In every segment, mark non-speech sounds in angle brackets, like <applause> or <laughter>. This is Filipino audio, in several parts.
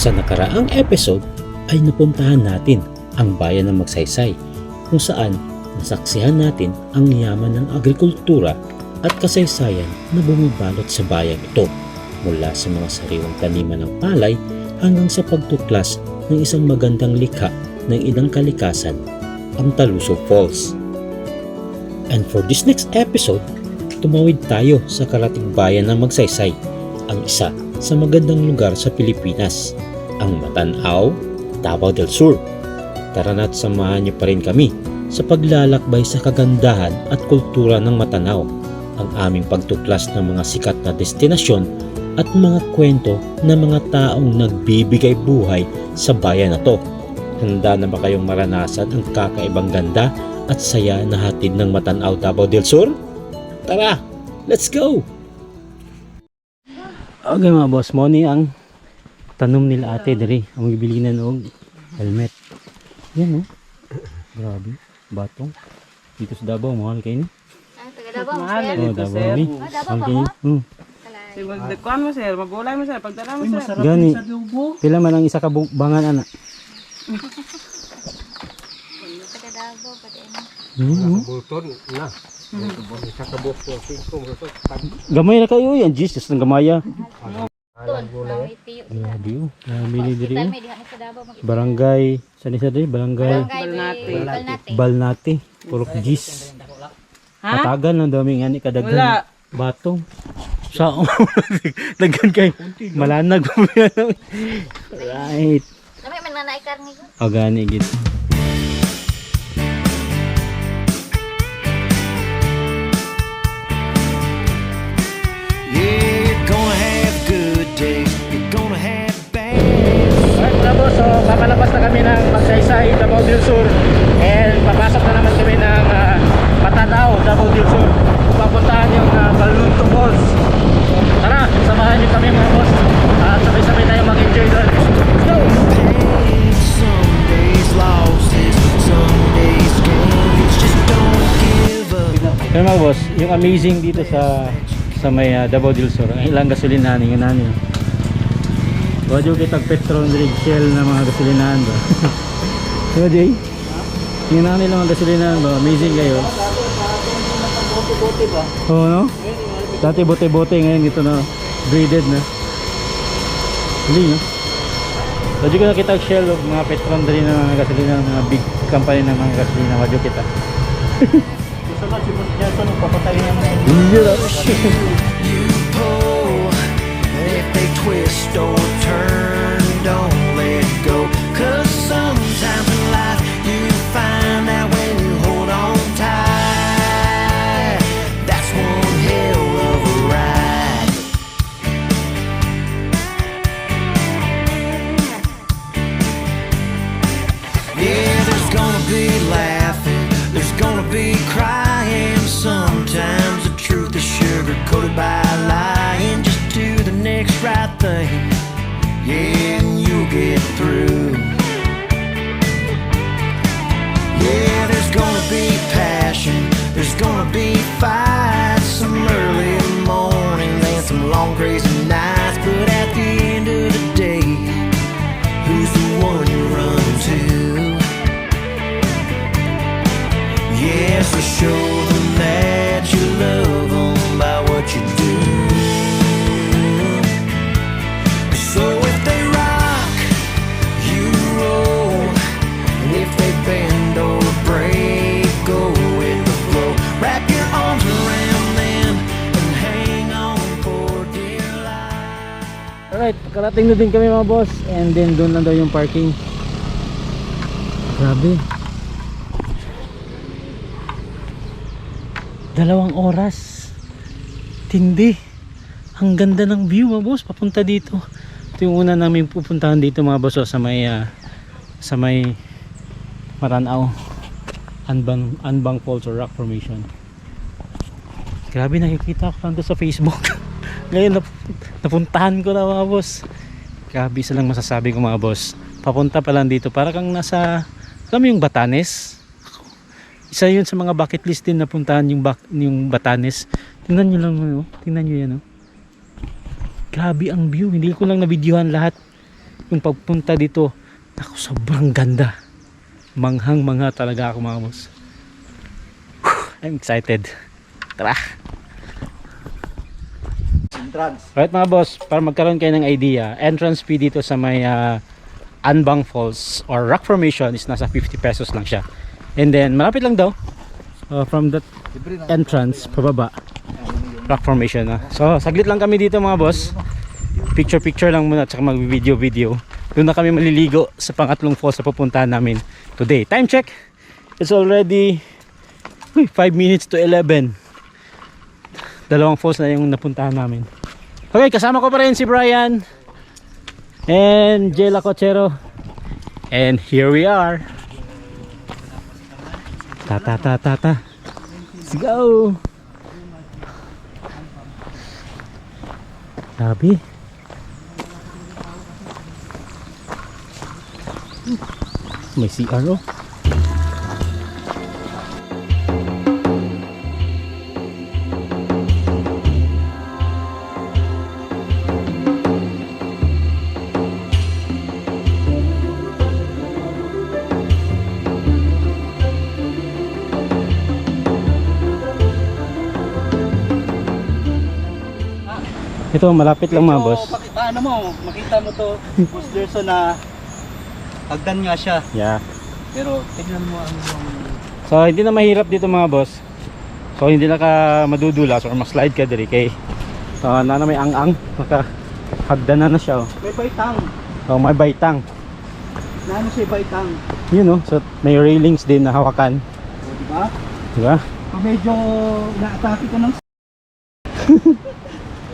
Sa nakaraang episode ay napuntahan natin ang bayan ng Magsaysay kung saan nasaksihan natin ang yaman ng agrikultura at kasaysayan na bumibalot sa bayan ito mula sa mga sariwang taniman ng palay hanggang sa pagtuklas ng isang magandang likha ng ilang kalikasan, ang Taluso Falls. And for this next episode, tumawid tayo sa karating bayan ng Magsaysay, ang isa sa magandang lugar sa Pilipinas, ang Matanaw, Davao del Sur. Tara na't samahan niyo pa rin kami sa paglalakbay sa kagandahan at kultura ng Matanaw, ang aming pagtuklas ng mga sikat na destinasyon at mga kwento ng mga taong nagbibigay buhay sa bayan na to. Handa na ba kayong maranasan ang kakaibang ganda at saya na hatid ng Matanaw Davao del Sur? Tara, let's go! Okay mga boss, mo ni ang tanom nila ate diri. Ang bibili na og helmet. Yan oh. Grabe, batong. Dito sa Davao, mahal kayo ni. Ah, taga Davao, Mahal. Oh, Dito, Davao sir. ni. Ah, Mahal pa kayo. mo? Hmm. Sige, magdagkuhan mo sir, magulay mo sir, pagdala mo sir. Gani. Pila man ang isa ka bangan ana. Taga Davao, pati ano. Hmm. Bulton na. Tag. Gamay na kayo yan, Jesus ng gamaya. Oh. Namili diri Barangay, saan isa diri? Barangay Balnate. Balnate, Purok Gis. Ha? Patagan ng daming ani Wala. kadaghan. Batong. Sa <laughs> daghan kay malanag. <laughs> Right. Nami man nanay karni ko. O gani gid. So kakalabas na kami ng Magsaysay, Davao del Sur and papasok na naman kami ng uh, Patanaw, Davao del Sur papuntahan yung uh, Balunto Falls tara, samahan niyo kami mga boss at sabay-sabay tayo mag-enjoy doon let's go! Some days losses, some days gains. Just don't give up. Kaya mga boss, yung amazing dito sa sa may uh, Davao del Sur, ang ilang gasolinahan yung nani. Wadyo kitag petrol rig shell na mga gasolinahan ba? <laughs> Diba Jay? Yung nani lang mga gasolinahan ba? Amazing kayo. Oo no? Dati bote-bote ngayon dito na graded na. Hindi no? Wadyo ko nakita ang shell of mga petrol rin na mga gasolina, mga big company ng mga gasolina. Wadyo kita. <laughs> Sunod si Boss Jason, papatayin naman. And if <laughs> they twist or turn, Five. Alright, karating na din kami mga boss and then doon lang daw yung parking. Grabe. Dalawang oras. Tindi. Ang ganda ng view mga boss, papunta dito. Ito yung una namin pupuntahan dito mga boss oh, sa may ah, sa may Maranao. Anbang Anbang Falls or Rock Formation. Grabe nakikita ko lang sa Facebook. <laughs> Ngayon nap- napuntahan ko na mga boss. Grabe isa lang masasabi ko mga boss. Papunta pa lang dito para kang nasa alam yung Batanes? Isa yun sa mga bucket list din na puntahan yung, bak- yung Batanes. Tingnan nyo lang oh. Tingnan nyo yan oh. Grabe ang view. Hindi ko lang na-videohan lahat. yung pagpunta dito, ako sobrang ganda. Manghang mangha talaga ako mga boss. I'm excited. Tara! Entrance. Right mga boss, para magkaroon kayo ng idea, entrance fee dito sa may ah, Anbang Falls or Rock Formation is nasa 50 pesos lang siya. And then, malapit lang daw. uh, from that entrance, pababa. Rock Formation na. So, saglit lang kami dito mga boss. Picture-picture lang muna at saka mag-video-video. Doon na kami maliligo sa pangatlong falls na pupuntahan namin today. Time check! It's already 5 minutes to 11 dalawang falls na yung napuntahan namin. Okay, kasama ko pa rin si Brian and Jela Cochero. And here we are. Ta ta ta ta ta. Let's go. Sabi. May CR oh. Ito, malapit lang mga boss. Pakita, ano mo, makita mo to, Boss Gerson na hagdan nga siya. Yeah. Pero tignan mo ang yung So hindi na mahirap dito mga boss. So hindi na ka madudulas or mag-slide ka diri kay so, na na may ang-ang maka hagdan na na siya. Oh. may baitang. So may baitang. Na ano siya baitang. Yun oh. So may railings din na hawakan, O, di ba? di ba? Pag medyo na-atake ka ng <laughs>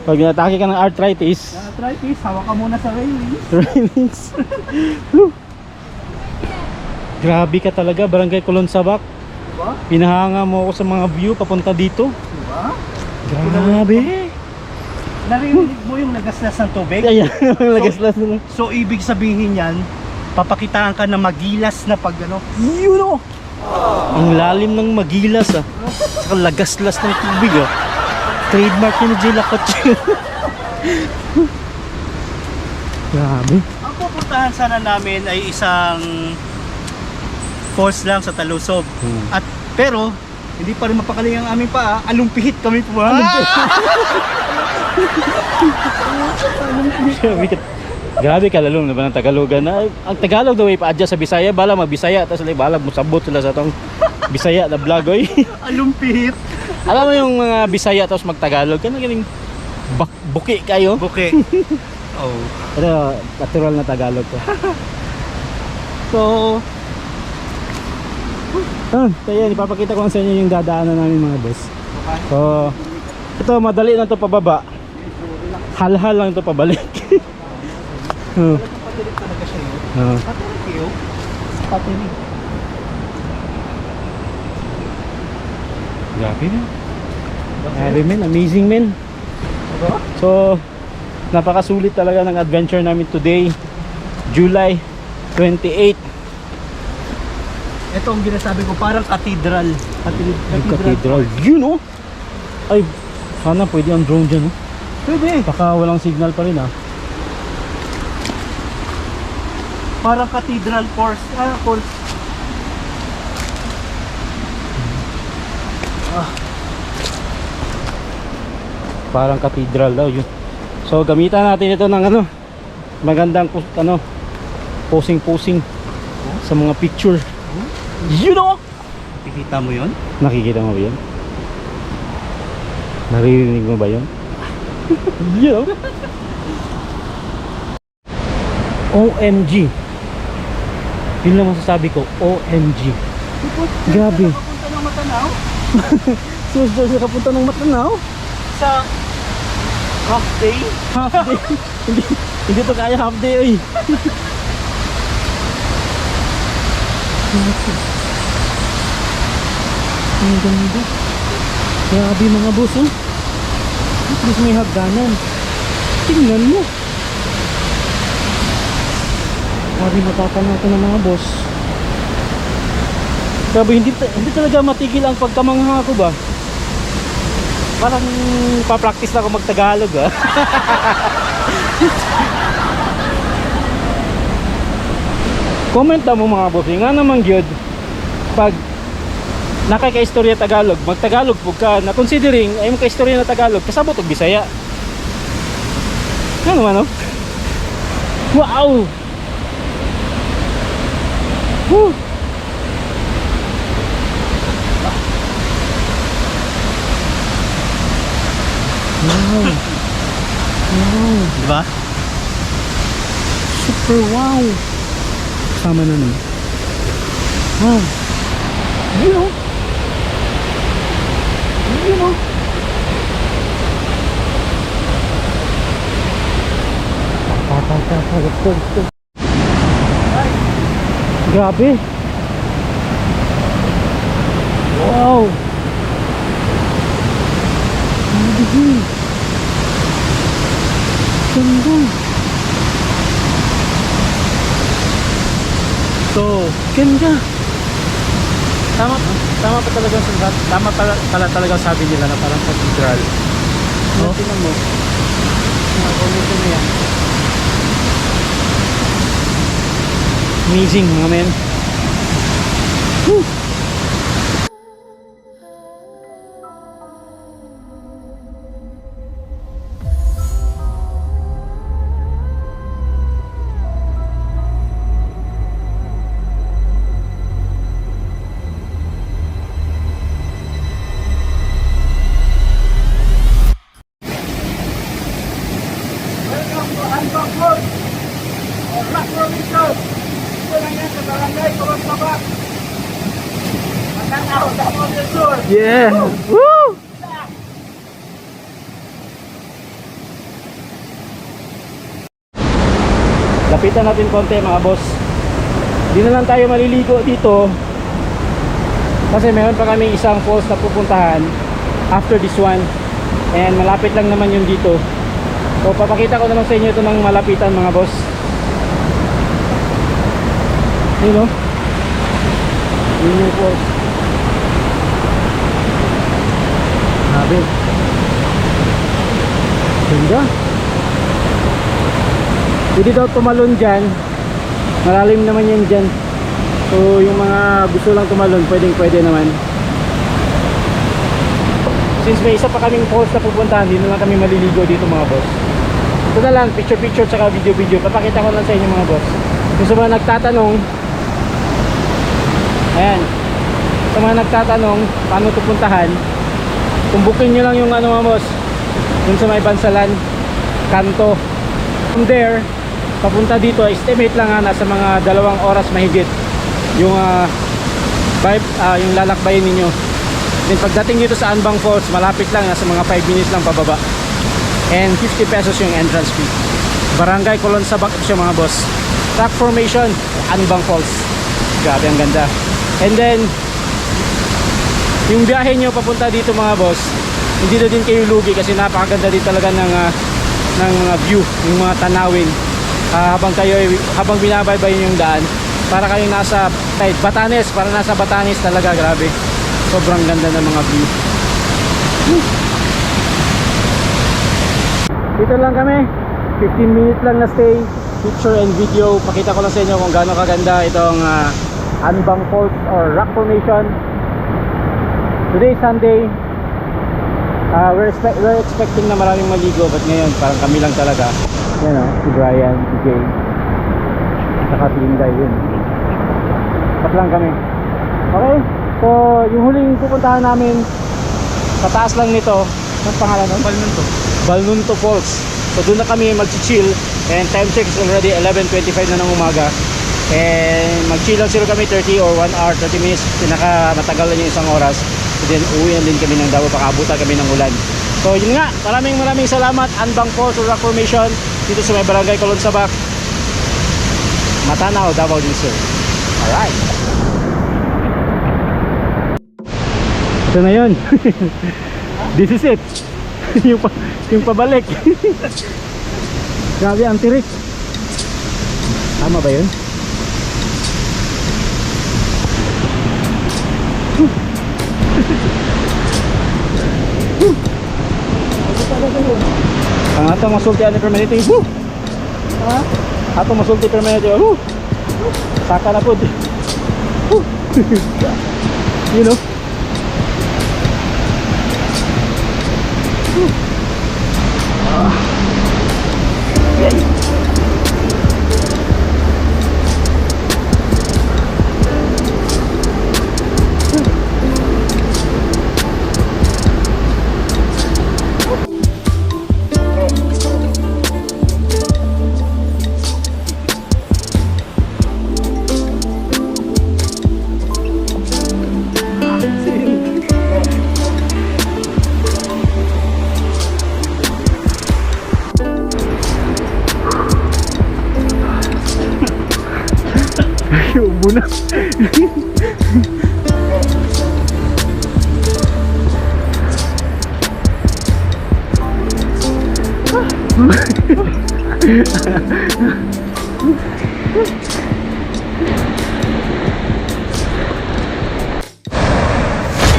Pag natake ka ng arthritis, arthritis, hawak ka muna sa railing. <laughs> railings. Whew. Grabe ka talaga, Barangay Kulon Sabak. Diba? Pinahanga mo ako sa mga view papunta dito. Diba? Grabe. Naririnig mo yung nagaslas ng tubig? Ayan, <laughs> lagas-las na. So ibig sabihin yan, papakitaan ka na magilas na pag ano. Yun oh. Ang lalim ng magilas ah. <laughs> Saka lagaslas ng tubig ah. Trademark yun ni Jela Coche. Grabe. Ang pupuntahan sana namin ay isang falls lang sa Talusob. Hmm. At pero hindi pa rin mapakali ang aming paa. Alumpihit kami po. Grabe <laughs> ka. Grabe ka lalong na ba ng Tagalogan na ang Tagalog daw ay pa-adjust sa Bisaya bala magbisaya tapos sila balag mo sabot sila sa tong Bisaya na vlog oy. <laughs> Alumpihit. Alam mo yung mga Bisaya tapos magtagalog kana ganing bak buki kayo. Buke. <laughs> oh. Pero natural na Tagalog ko. <laughs> So, Ah, kaya ipapakita ko sa inyo yung dadaanan namin mga boss. So, ito madali na to pababa. Halhal lang to pabalik. Oh, patilig talaga siya yun. oh. Patilig yun. Patilig. Grabe na. Grabe men, amazing men. So, napakasulit talaga ng adventure namin today. July 28. Ito ang ginasabi ko, parang cathedral. Cathedral. Yung cathedral. Yun oh! Ay, sana pwede ang drone dyan oh. Pwede. Baka walang signal pa rin ah. Parang cathedral course. Ah, course. Parang cathedral daw yun. So gamitan natin ito ng ano magandang ano posing-posing sa mga picture. Yun oh! Nakikita mo yun? Nakikita mo ba yun? Naririnig mo ba yun? yun oh! OMG Yun lang masasabi ko OMG Grabe <laughs> Papunta ng Matanaw. Susunod sa kapunta ng Matanaw Sa half day. Half day. <laughs> Hindi, hindi to kaya half day oy. Ang ganda. Grabe mga boss oh. At least may hagdanan. Tingnan mo Grabe matatanong ko ng mga boss Grabe hindi, hindi talaga matigil ang pagkamangha ko ba Parang papractice na ako magtagalog ah <laughs> Comment mo mga boss, nga naman gyud pag nakaka-istorya Tagalog, mag-Tagalog pug ka na considering ay mo ka-istorya na Tagalog, kasabot og Bisaya. Ano man no? Wow! Woo! Di ba? Super wow! Sama na nun. Wow! You know? You know? Grabe! Wow! Grabe! Ganda! So, Ganda! tama tama pa talaga tama pala, pala talaga sabi nila na parang cathedral. No? Tingnan mo. Komento na yan. Amazing mga men. Woo! Yeah! Woo! Lapitan natin konti mga boss. Di na lang tayo maliligo dito. Kasi meron pa kami isang falls na pupuntahan after this one. And malapit lang naman yun dito. So papakita ko naman sa inyo ito ng malapitan mga boss. Yun o. Yun yung falls. Grabe. Ganda. Pwede daw tumalon dyan. Malalim naman yan dyan. So yung mga gusto lang tumalon, pwedeng pwede naman. Since may isa pa kaming falls na pupuntahan, hindi na kami maliligo dito mga boss. Ito na lang, picture picture tsaka video video. Papakita ko lang sa inyo mga boss. Kung sa mga nagtatanong, ayan, sa mga nagtatanong, paano ito puntahan, kung booking nyo lang yung ano mga boss, dun sa may Bansalan, Kanto. From there, papunta dito, estimate lang ha, nasa mga dalawang oras mahigit yung uh, vibe, ah, yung lalakbayin ninyo. Then pagdating dito sa Anbang Falls, malapit lang, nasa mga 5 minutes lang pababa. And 50 pesos yung entrance fee. Barangay Colon Sabak siya mga boss. Rock formation, Anbang Falls. Grabe ang ganda. And then, yung biyahe nyo papunta dito mga boss, hindi na din kayo lugi kasi napakaganda din talaga ng ah, ng mga view, yung mga tanawin. Ah, habang kayo habang binabaybay yung daan, para kayong nasa kahit Batanes, para nasa Batanes talaga, grabe. Sobrang ganda ng mga view. Whew. Dito lang kami. 15 minutes lang na stay. Picture and video. Pakita ko lang sa inyo kung gaano kaganda itong ah, Anbang Falls or Rock Formation. Today Sunday. Ah, we're, expect, we're expecting na maraming maligo but ngayon parang kami lang talaga. Yan o, si Brian, si Jay. At saka si Inday yun. Pat lang kami. Okay, so yung huling pupuntahan namin sa taas lang nito, ang pangalan nun? Palmento. Balnunto Falls. So doon na kami mag-chill and time check is already 11.25 na ng umaga. And mag-chill lang sila kami 30 or 1 hour, 30 minutes. Pinaka matagal na yung isang oras. Then uwi din kami ng Davao, pakabutan kami ng ulan. So yun nga, maraming maraming salamat Anbang or Rock Formation dito sa may barangay Colon Sabak. Matanaw, Davao din sir. Alright. Ito na yun. <laughs> This is it. <laughs> yung, pa, yung pabalik. <laughs> Grabe ang tirik. Tama ba yun? Ang atong masulti ani permanente. Woo! Ha? Atong masulti permanente. Woo! Saka na po. <laughs> you know? Ubo na.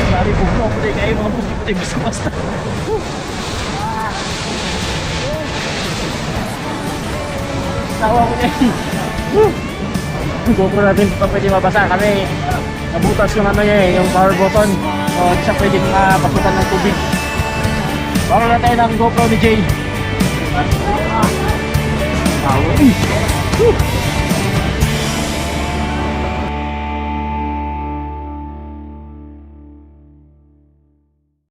Lari po mo ako kayo mga puti-puti basta-basta. Tawa ko na GoPro natin pa pwede mabasa kasi nabutas yung ano niya eh, yung power button. So, hindi siya pwede mapasukan ng tubig. Baro na tayo ng GoPro ni Jay. Tawa eh. Woo!